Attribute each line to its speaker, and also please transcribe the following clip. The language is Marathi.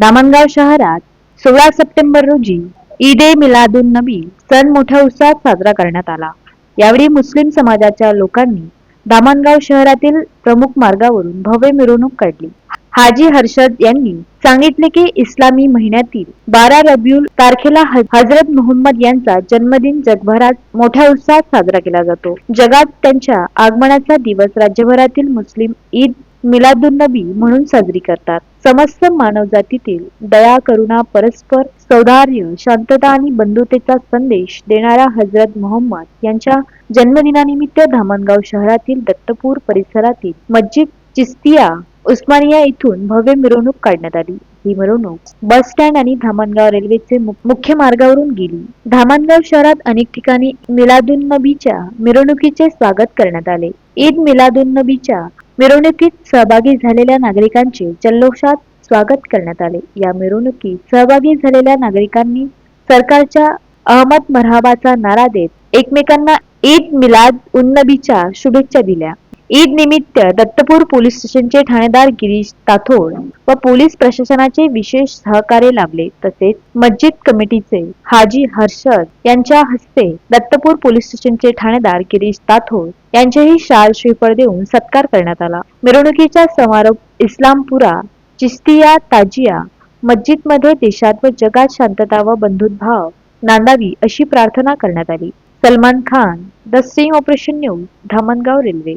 Speaker 1: दामणगाव शहरात सोळा सप्टेंबर रोजी ईद ए मिलादुन नबी सण मोठ्या उत्साहात साजरा करण्यात आला. यावेळी मुस्लिम समाजाच्या लोकांनी दामणगाव शहरातील प्रमुख मार्गावरून भव्य मिरवणूक काढली. हाजी हर्षद यांनी सांगितले की इस्लामी महिन्यातील बारा रब्युल तारखेला हजरत मोहम्मद यांचा जन्मदिन जगभरात मोठ्या उत्साहात साजरा केला जातो. जगात त्यांच्या आगमनाचा दिवस राज्यभरातील मुस्लिम ईद मिलादुन्नबी म्हणून साजरी करतात. समस्त मानवजातीतील दया करुणा परस्पर सौदार्य शांतता आणि बंधुतेचा संदेश देणारा हजरत मोहम्मद यांच्या जन्मदिनानिमित्त धामणगाव शहरातील दत्तपूर परिसरातील मस्जिद चिस्तिया उस्मानिया इथून भव्य मिरवणूक काढण्यात आली. ही मिरवणूक बस स्टँड आणि धामणगाव रेल्वेचे मुख्य मार्गावरून गेली. धामणगाव शहरात अनेक ठिकाणी मिलादुन नबीच्या मिरवणुकीचे स्वागत करण्यात आले. ईद मिलादुन नबीच्या मिरवणुकीत सहभागी झालेल्या नागरिकांचे जल्लोषात स्वागत करण्यात आले. या मिरवणुकीत सहभागी झालेल्या नागरिकांनी सरकारच्या अहमद मरहाबाचा नारा देत एकमेकांना ईद मिलाद उन्नबीच्या शुभेच्छा दिल्या. ईद निमित्त दत्तपूर पोलीस स्टेशनचे ठाणेदार गिरीश ताथोड व पोलीस प्रशासनाचे विशेष सहकार्य लाभले. तसेच मस्जिद कमिटीचे हाजी हर्षद यांच्या हस्ते दत्तपूर पोलीस स्टेशनचे ठाणेदार गिरीश ताथोड यांचेही शाल श्रीफळ देऊन सत्कार करण्यात आला. मिरवणुकीचा समारोप इस्लामपुरा चिस्तिया ताजिया मस्जिदमध्ये देशात व जगात शांतता व बंधुभाव नांदावी अशी प्रार्थना करण्यात आली. Salman Khan the sting operation news Dhamangaon railway.